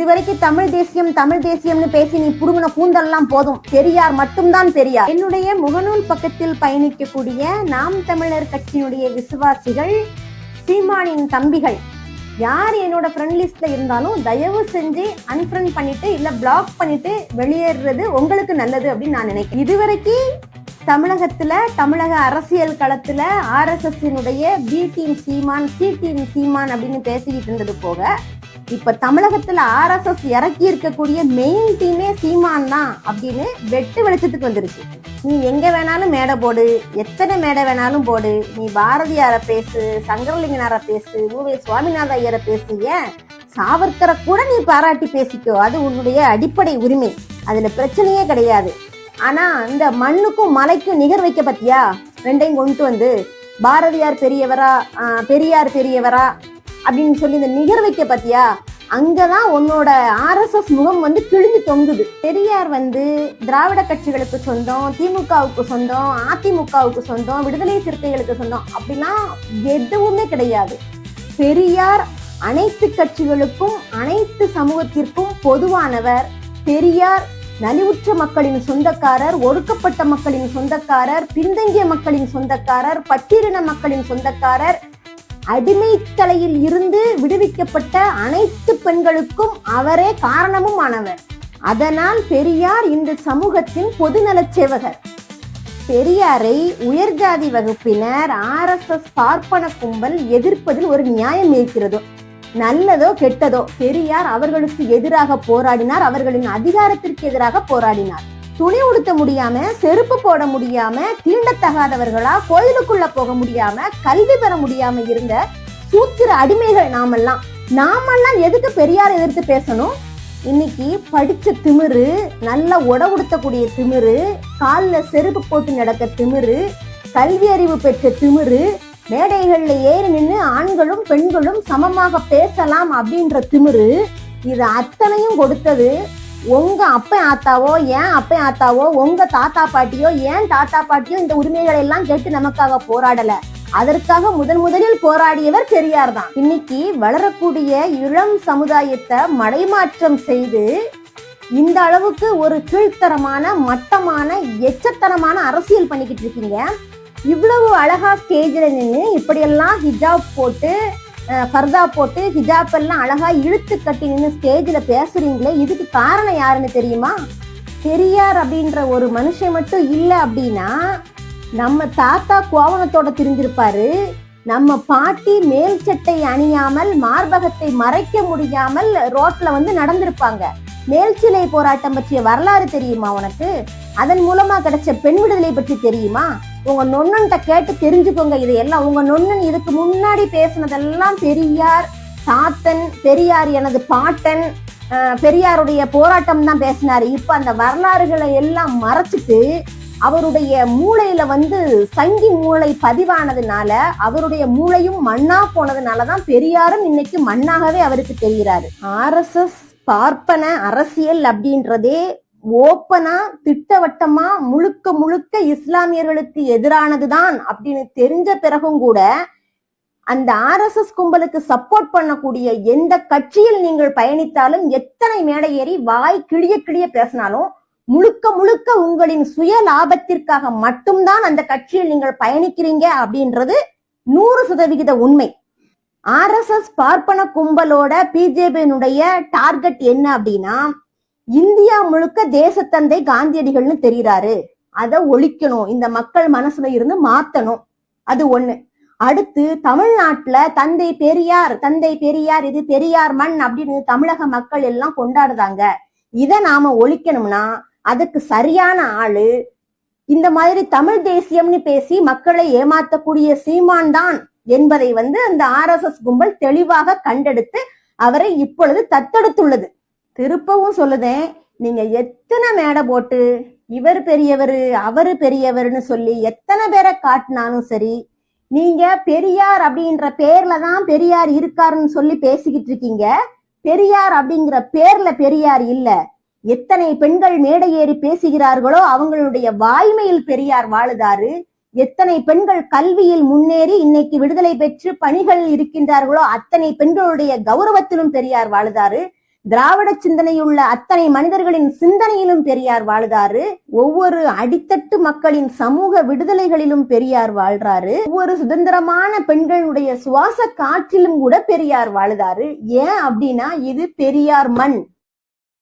இதுவரைக்கும் தமிழ் தேசியம் தமிழ் தேசியம்னு பேசி நீ புடுங்கின கூந்தல்லாம் போதும். பெரியார் மட்டும்தான் பெரியார். என்னுடைய முகநூல் பக்கத்தில் பயணிக்கக்கூடிய நாம் தமிழர் கட்சியினுடைய விசுவாசிகள் சீமானின் தம்பிகள் யார் என்னோட ஃப்ரெண்ட் லிஸ்ட்ல இருந்தாலும் தயவு செஞ்சு அன்ஃப்ரெண்ட் பண்ணிட்டு இல்ல பிளாக் பண்ணிட்டு வெளியேறது உங்களுக்கு நல்லது அப்படின்னு நான் நினைக்கிறேன். இதுவரைக்கும் தமிழகத்துல தமிழக அரசியல் களத்துல ஆர்எஸ்எஸ்னுடைய B team Seeman C team Seeman அப்படின்னு பேசிக்கிட்டு இருந்தது போக இப்ப தமிழகத்துல ஆர்எஸ்எஸ் இறக்கி இருக்கக்கூடிய மெயின் டீமே சீமான் தான் அப்படின்னு வெட்டு வெளிச்சத்துக்கு வந்துருச்சு. நீ எங்க வேணாலும் மேடை போடு எத்தனை மேடை வேணாலும் போடு நீ பாரதியார பேசு சங்கரலிங்கனார பேசு ஊவே சுவாமிநாத ஐயரை பேசு ஏன்? சாவர்க்கரை கூட நீ பாராட்டி பேசிக்கோ அது உன்னுடைய அடிப்படை உரிமை. அதுல பிரச்சனையே கிடையாது. ஆனா இந்த மண்ணுக்கும் மலைக்கும் நிகர் வைக்க பத்தியா? ரெண்டையும் கொண்டு வந்து பாரதியார் பெரியவரா பெரியார் பெரியவரா அப்படின்னு சொல்லி இந்த நிகர் வைக்க பத்தியா? அங்கதான் உன்னோட ஆர்எஸ்எஸ் முகம் வந்து கிழிஞ்சு தொங்குது. பெரியார் வந்து திராவிட கட்சிகளுக்கு சொந்தம் திமுகவுக்கு சொந்தம் அதிமுகவுக்கு சொந்தம் விடுதலை சிறுத்தைகளுக்கு சொந்தம் அப்படிலாம் எதுவுமே கிடையாது. பெரியார் அனைத்து கட்சிகளுக்கும் அனைத்து சமூகத்திற்கும் பொதுவானவர். பெரியார் நலிவுற்ற மக்களின் சொந்தக்காரர் ஒடுக்கப்பட்ட மக்களின் சொந்தக்காரர் பின்தங்கிய மக்களின் சொந்தக்காரர் பட்டியலின மக்களின் சொந்தக்காரர் அடிமைத்தலையில் இருந்து விடுவிக்கப்பட்ட அனைத்து பெண்களுக்கும் அவரே காரணமும் ஆனவர் அதனால் பெரியார் இந்த சமூகத்தின் பொதுநலச் சேவகர். பெரியாரை உயர்ஜாதி வகுப்பினர் ஆர்எஸ்எஸ் பார்ப்பன கும்பல் எதிர்ப்பதில் ஒரு நியாயம் இருக்கிறதோ நல்லதோ கெட்டதோ பெரியார் அவர்களுக்கு எதிராக போராடினார் அவர்களின் அதிகாரத்திற்கு எதிராக போராடினார். துணி உடுத்த முடியாம செருப்பு போட முடியாம தீண்டத்தகாதவர்களா கோயிலுக்குள்ள போக முடியாம கல்வி பெற முடியாம இருந்த சூத்திர அடிமைகள் நாமெல்லாம். நாமெல்லாம் எதுக்கு பெரியார் எதிர்த்து பேசணும்? இன்னைக்கு படிச்ச திமிரு நல்ல உட உடுத்தக்கூடிய திமிரு காலில் செருப்பு போட்டு நடக்க திமிரு கல்வி அறிவு பெற்ற திமிரு மேடைகளில் ஏறி நின்று ஆண்களும் பெண்களும் சமமாக பேசலாம் அப்படின்ற திமிரு இது அத்தனையும் கொடுத்தது உங்க அப்பன் ஆத்தாவோ ஏன் அப்பன் ஆத்தாவோ உங்க தாத்தா பாட்டியோ ஏன் தாத்தா பாட்டியோ இந்த உரிமைகளை எல்லாம் கேட்டு நமக்காக போராடல. அதற்காக முதன் முதலில் போராடியவர் பெரியார் தான். இன்னைக்கு வளரக்கூடிய இளம் சமுதாயத்தை மடைமாற்றம் செய்து இந்த அளவுக்கு ஒரு கீழ்த்தரமான மட்டமான எச்சத்தனமான அரசியல் பண்ணிக்கிட்டு இருக்கீங்க. இவ்வளவு அழகா ஸ்டேஜில் நின்று இப்படியெல்லாம் ஹிஜாப் போட்டு ஃபர்தா போட்டு ஹிஜாப் எல்லாம் அழகா இழுத்து கட்டி நின்று ஸ்டேஜில் பேசுறீங்களே இதுக்கு காரணம் யாருன்னு தெரியுமா? பெரியார் அப்படின்ற ஒரு மனுஷன் மட்டும் இல்லை அப்படின்னா நம்ம தாத்தா கோவணத்தோட திரிஞ்சிருப்பாரு. நம்ம பாட்டி மேல் சட்டை அணியாமல் மார்பகத்தை மறைக்க முடியாமல் ரோட்ல வந்து நடந்திருப்பாங்க. மேல்சிலை போராட்டம் பற்றிய வரலாறு தெரியுமா உனக்கு? அதன் மூலமா கிடைச்ச பெண் விடுதலை பற்றி தெரியுமா? உங்க நொண்ணன்ட்ட கேட்டு தெரிஞ்சுக்கோங்க இதையெல்லாம். உங்க நொண்ணன் இதுக்கு முன்னாடி பேசினதெல்லாம் பெரியார் தாத்தன் பெரியார் எனது பாட்டன் பெரியாருடைய போராட்டம் தான் பேசினாரு. இப்ப அந்த வரலாறுகளை எல்லாம் மறைச்சிட்டு அவருடைய மூளையில வந்து சங்கி மூளை பதிவானதுனால அவருடைய மூளையும் மண்ணா போனதுனால தான் பெரியாரும் இன்னைக்கு மண்ணாகவே அவருக்கு தெரிகிறாரு. ஆர்எஸ்எஸ் பார்ப்பன அரசியல் அப்படின்றதே ஓப்பனா திட்டவட்டமா முழுக்க முழுக்க இஸ்லாமியர்களுக்கு எதிரானதுதான் அப்படின்னு தெரிஞ்ச பிறகும் கூட அந்த ஆர்எஸ்எஸ் கும்பலுக்கு சப்போர்ட் பண்ணக்கூடிய எந்த கட்சியில் நீங்கள் பயணித்தாலும் எத்தனை மேடை ஏறி வாய் கிழிய கிழிய பேசினாலும் முழுக்க முழுக்க உங்களின் சுய லாபத்திற்காக மட்டும்தான் அந்த கட்சியில் நீங்கள் பயணிக்கிறீங்க அப்படின்றது நூறு சதவிகித உண்மை. ஆர்எஸ்எஸ் பார்ப்பன கும்பலோட பிஜேபியினுடைய டார்கெட் என்ன அப்படின்னா இந்தியா முழுக்க தேசத்தந்தை காந்தியடிகள்னு தெரிகிறாரு அதை ஒழிக்கணும். இந்த மக்கள் மனசுல இருந்து மாத்தணும். அது ஒண்ணு. அடுத்து தமிழ்நாட்டுல தந்தை பெரியார் தந்தை பெரியார் இது பெரியார் மண் அப்படின்னு தமிழக மக்கள் எல்லாம் கொண்டாடுறாங்க. இதை நாம ஒழிக்கணும்னா அதுக்கு சரியான ஆளு இந்த மாதிரி தமிழ் தேசியம்னு பேசி மக்களை ஏமாத்தக்கூடிய சீமான் தான் என்பதை வந்து அந்த ஆர்எஸ்எஸ் கும்பல் தெளிவாக கண்டெடுத்து அவரை இப்பொழுது தத்தெடுத்துள்ளது. திருப்பவும் சொல்லுதேன் நீங்க எத்தனை மேடை போட்டு இவர் பெரியவர் அவரு பெரியவர்னு சொல்லி எத்தனை பேரை காட்டினாலும் சரி நீங்க பெரியார் அப்படின்ற பேர்ல தான் பெரியார் இருக்காருன்னு சொல்லி பேசிக்கிட்டு இருக்கீங்க. பெரியார் அப்படிங்கிற பேர்ல பெரியார் இல்ல. எத்தனை பெண்கள் மேடை ஏறி பேசுகிறார்களோ அவங்களுடைய வாய்மையில் பெரியார் வாழுதாரு. எத்தனை பெண்கள் கல்வியில் முன்னேறி இன்னைக்கு விடுதலை பெற்று பணிகள் இருக்கின்றார்களோ அத்தனை பெண்களுடைய கௌரவத்திலும் பெரியார் வாழுதாரு. திராவிட சிந்தனையுள்ள அத்தனை மனிதர்களின் சிந்தனையிலும் பெரியார் வாழ்கிறாரு ஒவ்வொரு அடித்தட்டு மக்களின் சமூக விடுதலைகளிலும் பெரியார் வாழ்றாரு. ஒவ்வொரு சுதந்திரமான பெண்களுடைய சுவாச காற்றிலும் கூட பெரியார் வாழுதாரு ஏன் அப்படின்னா இது பெரியார் மண்.